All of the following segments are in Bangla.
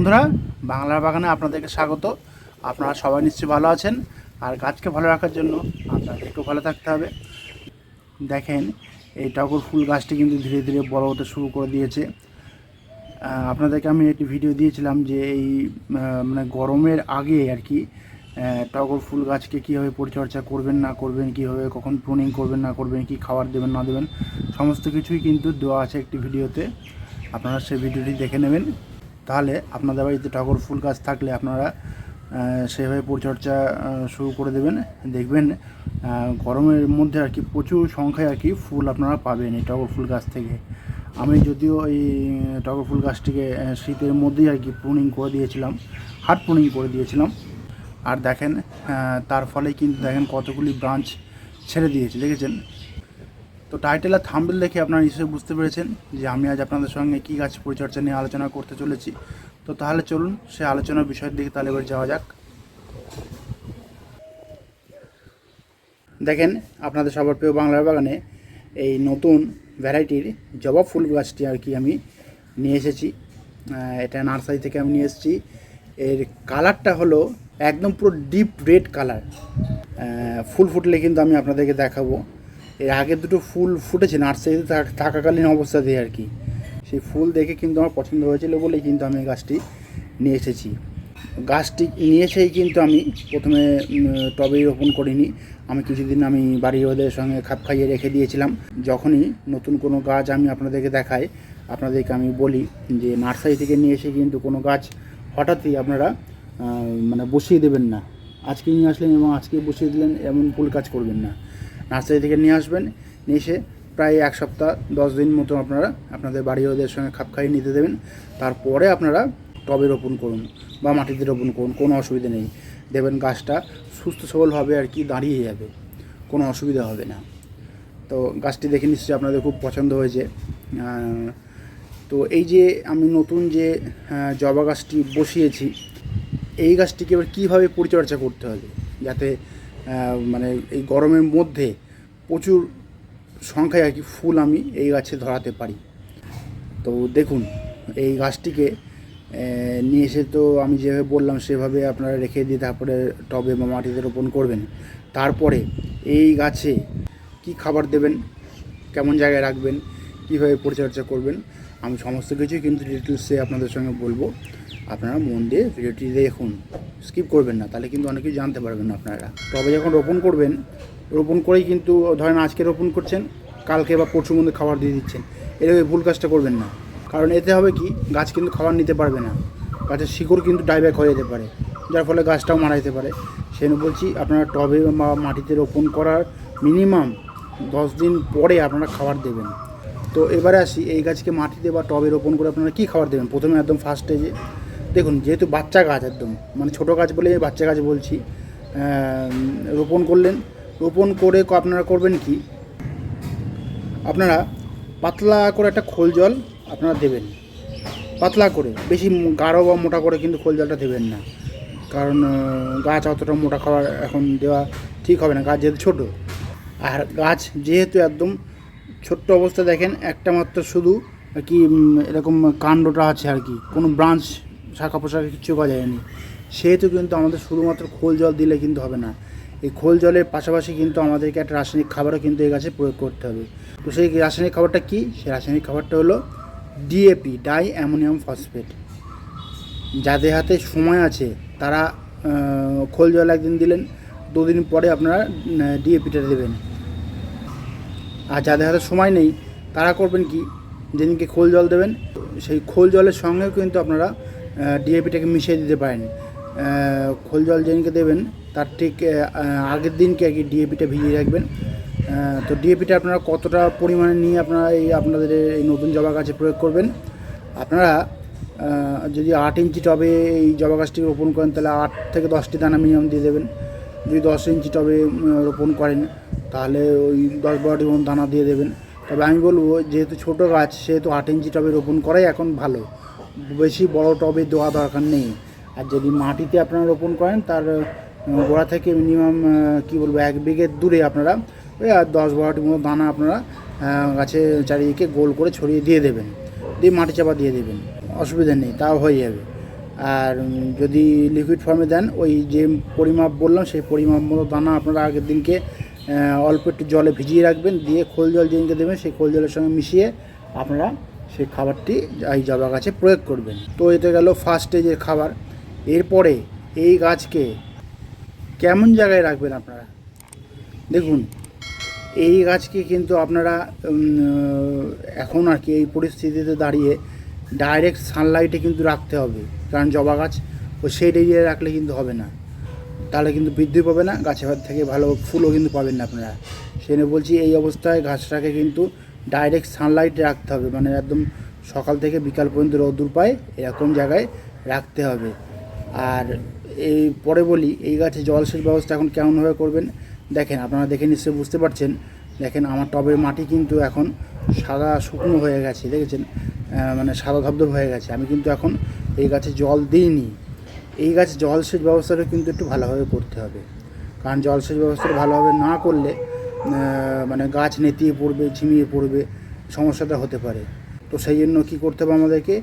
বন্ধুরা, বাংলার বাগানে আপনাদেরকে স্বাগত। আপনারা সবাই নিশ্চয়ই ভালো আছেন। আর গাছকে ভালো রাখার জন্য আপনাদেরকেও ভালো থাকতে হবে। দেখেন, এই টগর ফুল গাছটি কিন্তু ধীরে ধীরে বড় হতে শুরু করে দিয়েছে। আপনাদেরকে আমি একটি ভিডিও দিয়েছিলাম যে এই মানে গরমের আগে আর কি টগর ফুল গাছকে কীভাবে পরিচর্যা করবেন, না করবেন, কীভাবে, কখন প্রুনিং করবেন, না করবেন, কি খাবার দেবেন, না দেবেন, সমস্ত কিছুই কিন্তু দেওয়া আছে একটি ভিডিওতে। আপনারা সেই ভিডিওটি দেখে নেবেন। তাহলে আপনাদের বাড়িতে টগর ফুল গাছ থাকলে আপনারা সেভাবে পরিচর্যা শুরু করে দেবেন। দেখবেন গরমের মধ্যে আর কি প্রচুর সংখ্যায় আর কি ফুল আপনারা পাবেন এই টগর ফুল গাছ থেকে। আমি যদিও এই টগর ফুল গাছটিকে শীতের মধ্যেই আর কি প্রুনিং করে দিয়েছিলাম হার্ড প্রুনিং করে দিয়েছিলাম। আর দেখেন তার ফলে কিন্তু দেখেন কতগুলি ব্রাঞ্চ ছেড়ে দিয়েছে, দেখেছেন? তো টাইটেল আর থাম্বেল দেখে আপনারা নিশ্চয়ই বুঝতে পেরেছেন যে আমি আজ আপনাদের সঙ্গে কী গাছ পরিচর্যা নিয়ে আলোচনা করতে চলেছি। তো তাহলে চলুন সে আলোচনার বিষয়ের দিকে তাহলে এবার যাওয়া যাক। দেখেন, আপনাদের সবার প্রিয় বাংলার বাগানে এই নতুন ভ্যারাইটির জবা ফুল গাছটি আর কি আমি নিয়ে এসেছি। এটা নার্সারি থেকে আমি নিয়ে এসেছি। এর কালারটা হলো একদম পুরো ডিপ রেড কালার ফুল ফুটলে কিন্তু আমি আপনাদেরকে দেখাবো। এর আগে দুটো ফুল ফুটেছে নার্সারিতে থাক- থাকাকালীন অবস্থাতেই আর কি। সেই ফুল দেখে কিন্তু আমার পছন্দ হয়েছিল বলেই কিন্তু আমি গাছটি নিয়ে এসেছি। গাছটি নিয়ে এসেই কিন্তু আমি প্রথমে টবেই রোপণ করিনি। আমি কিছুদিন আমি বাড়ির ওদের সঙ্গে খাপ খাইয়ে রেখে দিয়েছিলাম। যখনই নতুন কোনো গাছ আমি আপনাদেরকে দেখাই, আপনাদেরকে আমি বলি যে নার্সারি থেকে নিয়ে এসে কিন্তু কোনো গাছ হঠাৎই আপনারা মানে বসিয়ে দেবেন না। আজকে নিয়ে আসলেন এবং আজকে বসিয়ে দিলেন, এমন ভুল কাজ করবেন না। নার্সারি থেকে নিয়ে আসবেন, নিয়ে এসে প্রায় এক সপ্তাহ, দশ দিন মতো আপনারা আপনাদের বাড়ি ওদের সঙ্গে খাপ খাইয়ে নিতে দেবেন। তারপরে আপনারা টবে রোপণ করুন বা মাটিতে রোপণ করুন, কোনো অসুবিধা নেই। দেখবেন গাছটা সুস্থ সবলভাবে আর কি দাঁড়িয়ে যাবে, কোনো অসুবিধা হবে না। তো গাছটি দেখে নিশ্চয়ই আপনাদের খুব পছন্দ হয়েছে। তো এই যে আমি নতুন যে জবা গাছটি বসিয়েছি, এই গাছটিকে এবার কীভাবে পরিচর্যা করতে হবে? যাতে মানে এই গরমের মধ্যে প্রচুর সংখ্যায় আর কি ফুল আমি এই গাছে ধরাতে পারি। তো দেখুন, এই গাছটিকে নিয়ে এসে তো আমি যেভাবে বললাম, সেভাবে আপনারা রেখে দিয়ে তারপরে টবে বা মাটিতে রোপণ করবেন। তারপরে এই গাছে কি খাবার দেবেন, কেমন জায়গায় রাখবেন, কীভাবে পরিচর্যা করবেন, আমি সমস্ত কিছুই কিন্তু ডিটেলসে আপনাদের সঙ্গে বলব। আপনারা মন দিয়ে ভিডিওটি দেখুন। স্কিপ করবেন না, তাহলে কিন্তু অনেক কিছু জানতে পারবেন না আপনারা। তবে যখন রোপণ করবেন, রোপণ করেই কিন্তু, ধরেন আজকে রোপণ করছেন, কালকে বা পরশুর মধ্যে খাবার দিয়ে দিচ্ছেন এরকম ভুল কাজটা করবেন না। কারণ এতে হবে কি, গাছ কিন্তু খাবার নিতে পারবে না। গাছের শিকড় কিন্তু ডাইব্যাক হয়ে যেতে পারে, যার ফলে গাছটাও মারা যেতে পারে। সেই বলছি, আপনারা টবে বা মাটিতে রোপণ করার মিনিমাম দশ দিন পরে আপনারা খাবার দেবেন। তো এবারে আসি, এই গাছকে মাটিতে বা টবে রোপণ করে আপনারা কী খাবার দেবেন? প্রথমে একদম ফার্স্ট স্টেজে দেখুন, যেহেতু বাচ্চা গাছ একদম মানে ছোটো গাছ বলে বাচ্চা গাছ বলছি রোপণ করলেন। রোপণ করে আপনারা করবেন কি? আপনারা পাতলা করে একটা খোল জল আপনারা দেবেন। পাতলা করে, বেশি গাঢ় বা মোটা করে কিন্তু খোল জলটা দেবেন না। কারণ গাছ অতটা মোটা খাবার এখন দেওয়া ঠিক হবে না, গাছ যেহেতু ছোটো। আর গাছ যেহেতু একদম ছোট্ট অবস্থা দেখেন, একটা মাত্র শুধু আর কি এরকম কাণ্ডটা আছে আর কি, কোনো ব্রাঞ্চ শাখা পোশাখা কিছু যায়নি। সেহেতু কিন্তু আমাদের শুধুমাত্র খোল জল দিলে কিন্তু হবে না। এই খোল জলের পাশাপাশি কিন্তু আমাদেরকে একটা রাসায়নিক খাবারও কিন্তু এই গাছে প্রয়োগ করতে হবে। তো সেই রাসায়নিক খাবারটা কী? সেই রাসায়নিক খাবারটা হলো ডিএপি ডাই অ্যামোনিয়াম ফসফেট যাদের হাতে সময় আছে, তারা খোল জল একদিন দিলেন, দুদিন পরে আপনারা ডিএপিটা দেবেন। আর যাদের হাতে সময় নেই, তারা করবেন কি? যেদিনকে খোল জল দেবেন, সেই খোল জলের সঙ্গেও কিন্তু আপনারা ডিএপিটাকে মিশিয়ে দিতে পারেন। খোল জল যেদিনকে দেবেন, তার ঠিক আগের দিনকে আর কি ডিএপিটা ভিজিয়ে রাখবেন। তো ডিএপিটা আপনারা কতটা পরিমাণে নিয়ে আপনারা এই আপনাদের এই নতুন জবা গাছে প্রয়োগ করবেন? আপনারা যদি আট ইঞ্চি টবে এই জবা গাছটি রোপণ করেন, তাহলে আট থেকে দশটি দানা মিনিমাম দিয়ে দেবেন। যদি দশ ইঞ্চি টবে রোপণ করেন, তাহলে ওই দশ বারোটি দানা দিয়ে দেবেন। তবে আমি বলব, যেহেতু ছোটো গাছ, সেহেতু আট ইঞ্চি টবে রোপণ করাই এখন ভালো। বেশি বড় টবে দেওয়া দরকার নেই। আর যদি মাটিতে আপনারা রোপণ করেন, তার গোড়া থেকে মিনিমাম কী বলব, এক বিঘের দূরে আপনারা ওই আর দশ বারোটি মতো দানা আপনারা গাছে চারিদিকে গোল করে ছড়িয়ে দিয়ে দেবেন। দিয়ে মাটি চাপা দিয়ে দেবেন। অসুবিধা নেই, তাও হয়ে যাবে। আর যদি লিকুইড ফর্মে দেন, ওই যে পরিমাপ বললাম, সেই পরিমাপ মতো দানা আপনারা আগের দিনকে অল্প একটু জলে ভিজিয়ে রাখবেন, দিয়ে খোল জল যেদিনকে দেবেন, সেই খোল জলের সঙ্গে মিশিয়ে আপনারা সেই খাবারটি এই জবা গাছে প্রয়োগ করবেন। তো এটা গেল ফার্স্ট স্টেজের খাবার। এরপরে এই গাছকে কেমন জায়গায় রাখবেন আপনারা? দেখুন, এই গাছকে কিন্তু আপনারা এখন আর কি এই পরিস্থিতিতে দাঁড়িয়ে ডাইরেক্ট সানলাইটে কিন্তু রাখতে হবে। কারণ জবা গাছ, ও শেড এরিয়ায় রাখলে কিন্তু হবে না। তাহলে কিন্তু বৃদ্ধি পাবে না, গাছের থেকে ভালো ফুলও কিন্তু পাবেন না আপনারা। সেই বলছি এই অবস্থায় গাছটাকে কিন্তু ডাইরেক্ট সানলাইট রাখতে হবে। মানে একদম সকাল থেকে বিকাল পর্যন্ত রোদ্দুর পায়, এরকম জায়গায় রাখতে হবে। আর এই পরে বলি, এই গাছে জলসেচ ব্যবস্থা এখন কেমনভাবে করবেন? দেখেন, আপনারা দেখে নিশ্চয়ই বুঝতে পারছেন। দেখেন, আমার টবের মাটি কিন্তু এখন সাদা শুকনো হয়ে গেছে, দেখেছেন? মানে সাদা ধবধব হয়ে গেছে। আমি কিন্তু এখন এই গাছে জল দিইনি। এই গাছে জলসেচ ব্যবস্থাটা কিন্তু একটু ভালোভাবে করতে হবে। কারণ জলসেচ ব্যবস্থাটা ভালোভাবে না করলে মানে গাছ নেতিয়ে পড়বে, ঝিমিয়ে পড়বে, সমস্যাটা হতে পারে। তো সেই জন্য কী করতে হবে আমাদেরকে?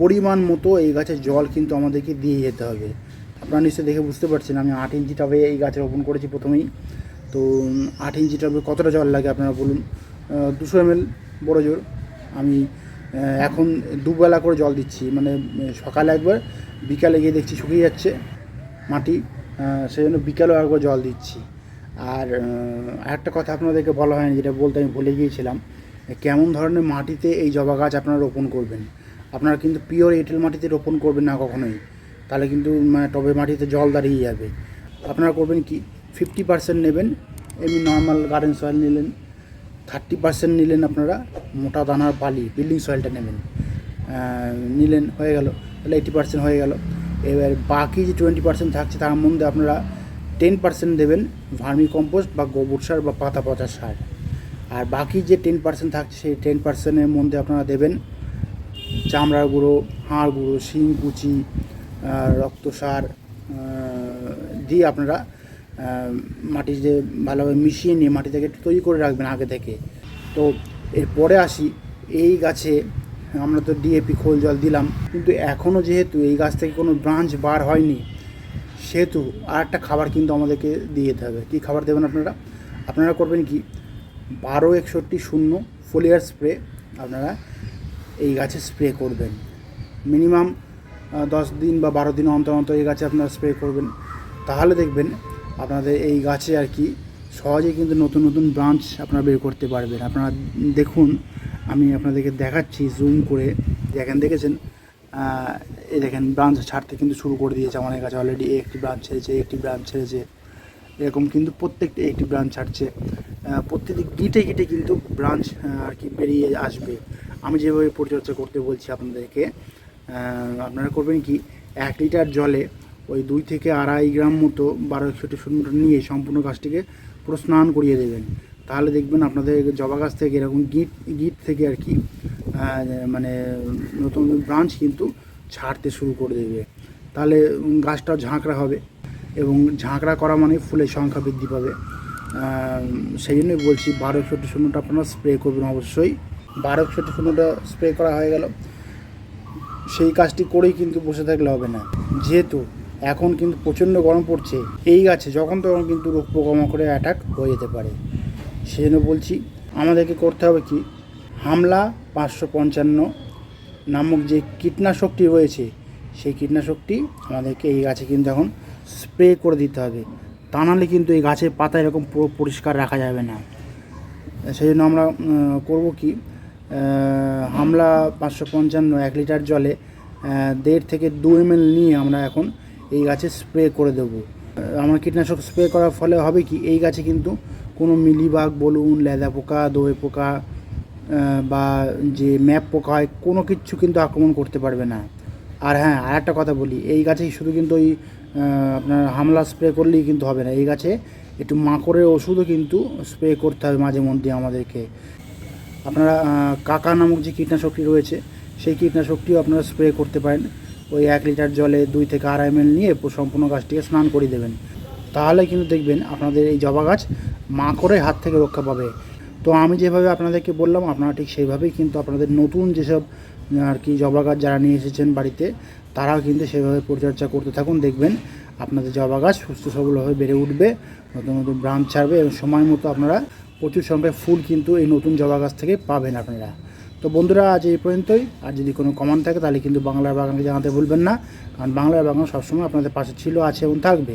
পরিমাণ মতো এই গাছে জল কিন্তু আমাদেরকে দিয়ে যেতে হবে। আপনারা নিশ্চয়ই দেখে বুঝতে পারছেন, আমি আট ইঞ্চি টবে এই গাছ রোপণ করেছি প্রথমেই। তো আট ইঞ্চি টবে কতটা জল লাগে আপনারা বলুন? দুশো এম এল বড়ো জোর। আমি এখন দুবেলা করে জল দিচ্ছি। মানে সকালে একবার, বিকালে গিয়ে দেখছি শুকিয়ে যাচ্ছে মাটি। সেই জন্য বিকালেও একবার জল দিচ্ছি। আর আরেকটা কথা আপনাদেরকে বলা হয়নি, যেটা বলতে আমি ভুলে গিয়েছিলাম। কেমন ধরনের মাটিতে এই জবা গাছ আপনারা রোপণ করবেন? আপনারা কিন্তু পিওর এঁটেল মাটিতে রোপণ করবেন না কখনোই। তাহলে কিন্তু মানে টবে মাটিতে জল দাঁড়িয়ে যাবে। আপনারা করবেন কি ফিফটি পার্সেন্ট নেবেন, এমনি নর্মাল গার্ডেন সয়েল নিলেন থার্টি পার্সেন্ট নিলেন আপনারা মোটা দানার বালি বিল্ডিং সয়েলটা নেবেন। নিলেন, হয়ে গেল, তাহলে এইটি পার্সেন্ট হয়ে গেল। এবার বাকি যে টোয়েন্টি পার্সেন্ট থাকছে, তার মধ্যে আপনারা টেন পার্সেন্ট দেবেন ভার্মি কম্পোস্ট বা গোবর সার বা পাতা পচা সার। আর বাকি যে টেন পার্সেন্ট থাকছে, সেই টেন পার্সেন্টের মধ্যে আপনারা দেবেন চামড়ার গুঁড়ো, হাড় গুঁড়ো, শিং, কুচি রক্ত সার দিয়ে আপনারা মাটি যে ভালোভাবে মিশিয়ে নিয়ে মাটি থেকে তৈরি করে রাখবেন আগে থেকে। তো এরপরে আসি, এই গাছে আমরা তো ডিএপি খোল জল দিলাম, কিন্তু এখনও যেহেতু এই গাছ থেকে কোনো ব্রাঞ্চ বার হয়নি সেহেতু আর একটা খাবার কিন্তু আমাদেরকে দিয়ে যেতে হবে। কী খাবার দেবেন আপনারা? আপনারা করবেন কি? বারো একষট্টি শূন্য ফোলিয়ার স্প্রে আপনারা এই গাছে স্প্রে করবেন। মিনিমাম দশ দিন বা বারো দিন অন্তর অন্তর এই গাছে আপনারা স্প্রে করবেন। তাহলে দেখবেন আপনাদের এই গাছে আর কি সহজেই কিন্তু নতুন নতুন ব্রাঞ্চ আপনারা বের করতে পারবেন। আপনারা দেখুন, আমি আপনাদেরকে দেখাচ্ছি জুম করে। দেখেন দেখেছেন এই দেখেন ব্রাঞ্চ ছাড়তে কিন্তু শুরু করে দিয়েছে আমাদের কাছে অলরেডি একটি ব্রাঞ্চ ছেড়েছে একটি ব্রাঞ্চ ছেড়েছে। এরকম কিন্তু প্রত্যেকটা একটি ব্রাঞ্চ ছাড়ছে। প্রত্যেকটি গিটে গিটে কিন্তু ব্রাঞ্চ আর কি বেরিয়ে আসবে। আমি যেভাবে পরিচর্যা করতে বলছি আপনাদেরকে আপনারা করবেন কি, এক লিটার জলে ওই দুই থেকে আড়াই গ্রাম মতো বারো একষট্টি শূন্য নিয়ে সম্পূর্ণ গাছটিকে পুরো স্নান করিয়ে দেবেন। তাহলে দেখবেন আপনাদের জবা গাছ থেকে এরকম গিট গিট থেকে আর কি মানে নতুন ব্রাঞ্চ কিন্তু ছাড়তে শুরু করে দেবে। তাহলে উম, গাছটাও ঝাঁকড়া হবে এবং ঝাঁকড়া করা মানে ফুলের সংখ্যা বৃদ্ধি পাবে। সেই জন্যই বলছি বারো একষট্টি শূন্যটা আপনারা স্প্রে করবেন অবশ্যই। বারো একষট্টি শূন্যটা স্প্রে করা হয়ে গেল। সেই কাজটি করেই কিন্তু বসে থাকলে হবে না। যেহেতু এখন কিন্তু প্রচণ্ড গরম পড়ছে এই গাছে যখন তখন কিন্তু রোগ পোকামাকড়ে অ্যাটাক হয়ে যেতে পারে। সেই জন্য বলছি, আমাদেরকে করতে হবে কি? হামলা পাঁচশো পঞ্চান্ন নামক যে কীটনাশকটি রয়েছে, সেই কীটনাশকটি আমাদেরকে এই গাছে কিন্তু এখন স্প্রে করে দিতে হবে। তা নাহলে কিন্তু এই গাছের পাতা এরকম পুরো পরিষ্কার রাখা যাবে না। সেই জন্য আমরা করব কি? হামলা পাঁচশো পঞ্চান্ন এক লিটার জলে দেড় থেকে দু এম নিয়ে আমরা এখন এই গাছে স্প্রে করে দেবো। আমরা কীটনাশক স্প্রে করার ফলে হবে কি? এই গাছে কিন্তু কোনো মিলিবাগ বলুন, লেদা পোকা দোয়ে পোকা বা যে ম্যাপ পোকা হয়, কোনো কিচ্ছু কিন্তু আক্রমণ করতে পারবে না। আর হ্যাঁ আর একটা কথা বলি, এই গাছে শুধু কিন্তু ওই আপনার হামলা স্প্রে করলেই কিন্তু হবে না। এই গাছে একটু মাকড়ের ওষুধও কিন্তু স্প্রে করতে হবে মাঝে মধ্যে আমাদেরকে। আপনারা কাকা নামক যে কীটনাশকটি রয়েছে, সেই কীটনাশকটিও আপনারা স্প্রে করতে পারেন। ওই এক লিটার জলে দুই থেকে আড়াই এম নিয়ে সম্পূর্ণ গাছটিকে স্নান করিয়ে দেবেন। তাহলে কিন্তু দেখবেন আপনাদের এই জবা গাছ মাকড়ের হাত থেকে রক্ষা পাবে। তো আমি যেভাবে আপনাদেরকে বললাম, আপনারা ঠিক সেইভাবেই কিন্তু আপনাদের নতুন যেসব আর কি জবা গাছ যারা নিয়ে এসেছেন বাড়িতে, তারাও কিন্তু সেভাবে পরিচর্যা করতে থাকুন। দেখবেন আপনাদের জবা গাছ সুস্থ সবলভাবে বেড়ে উঠবে, নতুন নতুন ব্রাঞ্চ ছাড়বে এবং সময় মতো আপনারা প্রচুর সংখ্যায় ফুল কিন্তু এই নতুন জবা গাছ থেকে পাবেন আপনারা। তো বন্ধুরা, আজ এই পর্যন্তই। আর যদি কোনো কমান থাকে, তাহলে কিন্তু বাংলার বাগানকে জানাতে ভুলবেন না। কারণ বাংলার বাগান সবসময় আপনাদের পাশে ছিল, আছে এবং থাকবে।